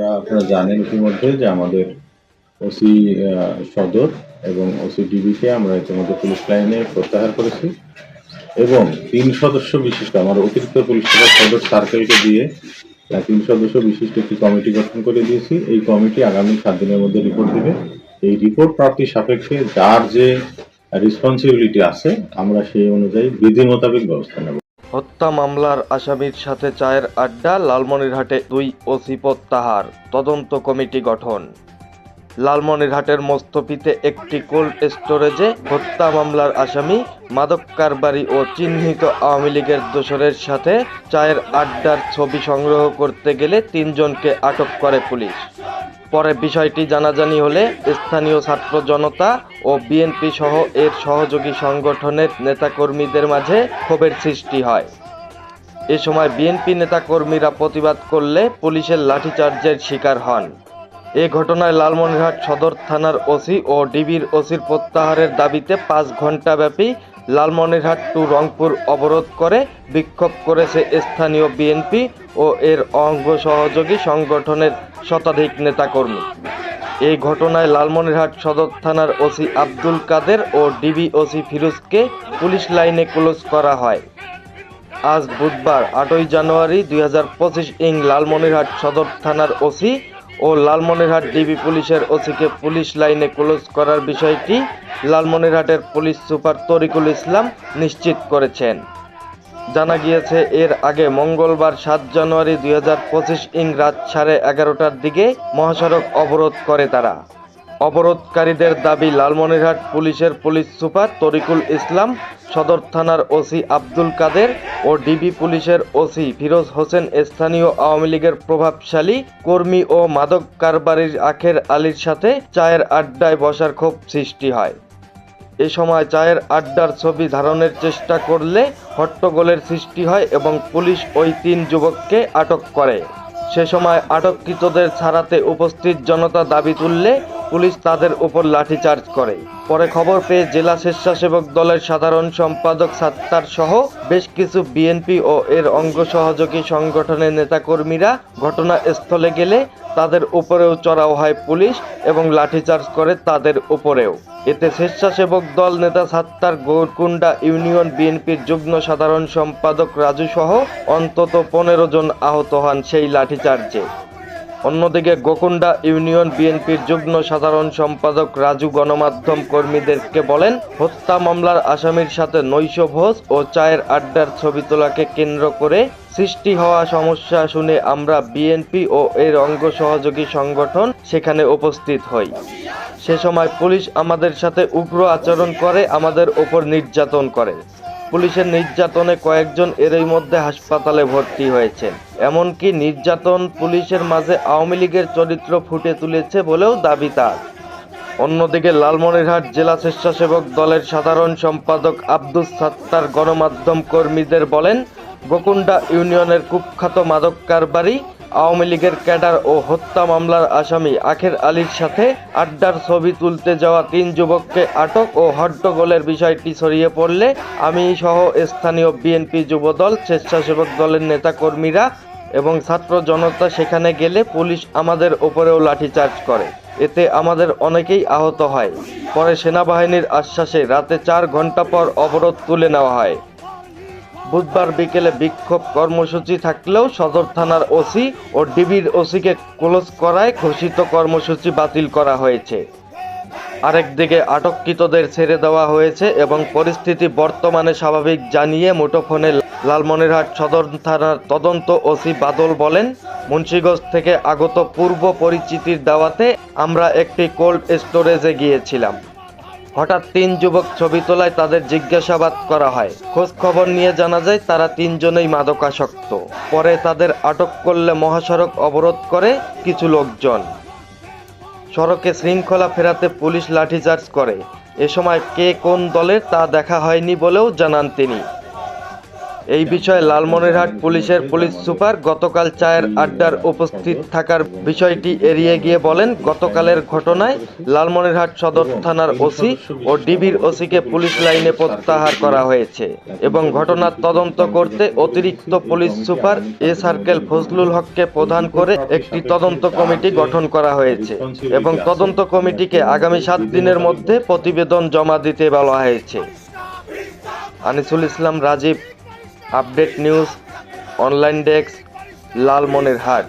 আমরা আপনারা জানেন ইতিমধ্যে যে আমাদের ওসি সদর এবং ওসি ডিবিকে আমরা ইতিমধ্যে পুলিশ লাইনে প্রত্যাহার করেছি এবং তিন সদস্য বিশিষ্ট আমার অতিরিক্ত পুলিশ সুপার সদর সার্কেলকে দিয়ে তিন সদস্য বিশিষ্ট একটি কমিটি গঠন করে দিয়েছি। এই কমিটি আগামী সাত দিনের মধ্যে রিপোর্ট দিবে। এই রিপোর্ট প্রাপ্তির সাপেক্ষে যার যে রেসপন্সিবিলিটি আছে, আমরা সেই অনুযায়ী বিধি মোতাবেক ব্যবস্থা নেব। হত্যা মামলার আসামির সাথে চায়ের আড্ডা, লালমনিরহাটে দুই ওসি প্রত্যাহার তদন্ত কমিটি গঠন। লালমনিরহাটের মোস্তফিতে একটি কোল্ড স্টোরেজে হত্যা মামলার আসামি মাদক কারবারি ও চিহ্নিত আওয়ামী লীগের দোসরের সাথে চায়ের আড্ডার ছবি সংগ্রহ করতে গেলে তিনজনকে আটক করে পুলিশ। পরে বিষয়টি জানাজানি হলে স্থানীয় ছাত্র জনতা ও বিএনপি সহ এর সহযোগী সংগঠনের নেতাকর্মীদের মাঝে ক্ষোভের সৃষ্টি হয়। এ সময় বিএনপি নেতাকর্মীরা প্রতিবাদ করলে পুলিশের লাঠিচার্জের শিকার হন। এ ঘটনায় লালমনিরহাট সদর থানার ওসি ও ডিবির ওসির প্রত্যাহারের দাবিতে পাঁচ ঘণ্টাব্যাপী লালমনিরহাট টু রংপুর অবরোধ করে বিক্ষোভ করেছে স্থানীয় বিএনপি ও এর অঙ্গ সহযোগী সংগঠনের শতাধিক নেতাকর্মী। এই ঘটনায় লালমনিরহাট সদর থানার ওসি আব্দুল কাদের ও ডিবি ওসি ফিরোজকে পুলিশ লাইনে ক্লোজ করা হয়। আজ বুধবার আটই জানুয়ারি দুই হাজার পঁচিশ ইং লালমনিরহাট সদর থানার ওসি ও লালমনিরহাট ডিবি পুলিশের ওসিকে পুলিশ লাইনে ক্লোজ করার বিষয়টি লালমনিরহাটের পুলিশ সুপার তরিকুল ইসলাম নিশ্চিত করেছেন। জানা গিয়েছে, এর আগে মঙ্গলবার সাত জানুয়ারি দুই হাজার পঁচিশ ইং রাত সাড়ে এগারোটার দিকে মহাসড়ক অবরোধ করে তারা। অবরোধকারীদের দাবি, লালমনিরহাট পুলিশের পুলিশ সুপার তরিকুল ইসলাম সদর থানার ওসি আব্দুল কাদের ও ডিবি পুলিশের ওসি ফিরোজ হোসেন স্থানীয় আওয়ামী লীগের প্রভাবশালী কর্মী ও মাদক কারবারির আখের আলীর সাথে চায়ের আড্ডায় বসার ক্ষোভ সৃষ্টি হয়। এ সময় চায়ের আড্ডার ছবি ধারণের চেষ্টা করলে হট্টগোলের সৃষ্টি হয় এবং পুলিশ ওই তিন যুবককে আটক করে। সে সময় আটককৃতদের ছাড়াতে উপস্থিত জনতা দাবি তুললে পুলিশ তাদের উপর লাঠিচার্জ করে। পরে খবর পেয়ে জেলা স্বেচ্ছাসেবক দলের সাধারণ সম্পাদক সাত্তার সহ বেশ কিছু বিএনপি ও এর অঙ্গ সহযোগী সংগঠনের নেতাকর্মীরা ঘটনাস্থলে গেলে তাদের উপরেও চড়াও হয় পুলিশ এবং লাঠিচার্জ করে তাদের উপরেও। এতে স্বেচ্ছাসেবক দল নেতা সাত্তার গৌরকুন্ডা ইউনিয়ন বিএনপির যুগ্ম সাধারণ সম্পাদক রাজু সহ অন্তত পনেরো জন আহত হন সেই লাঠিচার্জে। অন্যদিকে গোকুন্ডা ইউনিয়ন বিএনপির যুগ্ম সাধারণ সম্পাদক রাজু গণমাধ্যম কর্মীদেরকে বলেন, হত্যা মামলার আসামির সাথে নৈশ ভোজ ও চায়ের আড্ডার ছবি তোলাকে কেন্দ্র করে সৃষ্টি হওয়া সমস্যা শুনে আমরা বিএনপি ও এর অঙ্গ সহযোগী সংগঠন সেখানে উপস্থিত হই। সে সময় পুলিশ আমাদের সাথে উগ্র আচরণ করে, আমাদের ওপর নির্যাতন করে। পুলিশের নির্যাতনে কয়েকজন এরই মধ্যে হাসপাতালে ভর্তি হয়েছেন এমনকি নির্যাতন পুলিশের মাঝে আওয়ামী লীগের চরিত্র ফুটে তুলেছে বলেও দাবি তার। অন্যদিকে লালমনিরহাট জেলা স্বেচ্ছাসেবক দলের সাধারণ সম্পাদক আব্দুস সাত্তার গণমাধ্যম কর্মীদের বলেন গোকুন্ডা ইউনিয়নের কুখ্যাত মাদক কারবারি আওয়ামী লীগের ক্যাডার ও হত্যা মামলার আসামি আখের আলীর সাথে আড্ডার ছবি তুলতে যাওয়া তিন যুবককে আটক ও হট্টগোলের বিষয়টি ছড়িয়ে পড়লে আমি সহ স্থানীয় বিএনপি যুবদল, স্বেচ্ছাসেবক দলের নেতাকর্মীরা এবং ছাত্র জনতা সেখানে গেলে পুলিশ আমাদের ওপরেও লাঠিচার্জ করে। এতে আমাদের অনেকেই আহত হয়। পরে সেনাবাহিনীর আশ্বাসে রাতে চার ঘণ্টা পর অবরোধ তুলে নেওয়া হয়। বুধবার বিকেলে বিক্ষোভ কর্মসূচি থাকলেও সদর থানার ওসি ও ডিবির ওসিকে ক্লোজ করায় ঘোষিত কর্মসূচি বাতিল করা হয়েছে। আরেকদিকে আটককৃতদের ছেড়ে দেওয়া হয়েছে এবং পরিস্থিতি বর্তমানে স্বাভাবিক জানিয়ে মুঠোফোনে লালমনিরহাট সদর থানার তদন্ত ওসি বাদল বলেন, মুন্সিগঞ্জ থেকে আগত পূর্ব পরিচিতির দাওয়াতে আমরা একটি কোল্ড স্টোরেজে গিয়েছিলাম। হঠাৎ তিন যুবক ছবি তোলায় তাদের জিজ্ঞাসাবাদ করা হয়। খোঁজ খবর নিয়ে জানা যায়, তারা তিনজনেই মাদকাসক্ত। পরে তাদের আটক করলে মহাসড়ক অবরোধ করে কিছু লোকজন। সড়কে শৃঙ্খলা ফেরাতে পুলিশ লাঠিচার্জ করে। এ সময় কে কোন দলের তা দেখা হয়নি বলেও জানান তিনি। এই বিষয়ে লালমনিরহাট পুলিশের পুলিশ সুপার গতকাল চায়ের আড্ডার উপস্থিত থাকার বিষয়টি এড়িয়ে গিয়ে বলেন, গতকালের ঘটনায় লালমনিরহাট সদর থানার ওসি ও ডিবির ওসিকে পুলিশ লাইনে প্রত্যাহার করা হয়েছে এবং ঘটনার তদন্ত করতে অতিরিক্ত police super A circle Fazlul হককে প্রধান করে একটি তদন্ত কমিটি গঠন করা হয়েছে এবং তদন্ত কমিটিকে আগামী সাত দিনের মধ্যে প্রতিবেদন জমা দিতে বলা হয়েছে। Anisul Islam, Rajib update news online desk Lalmonirhat.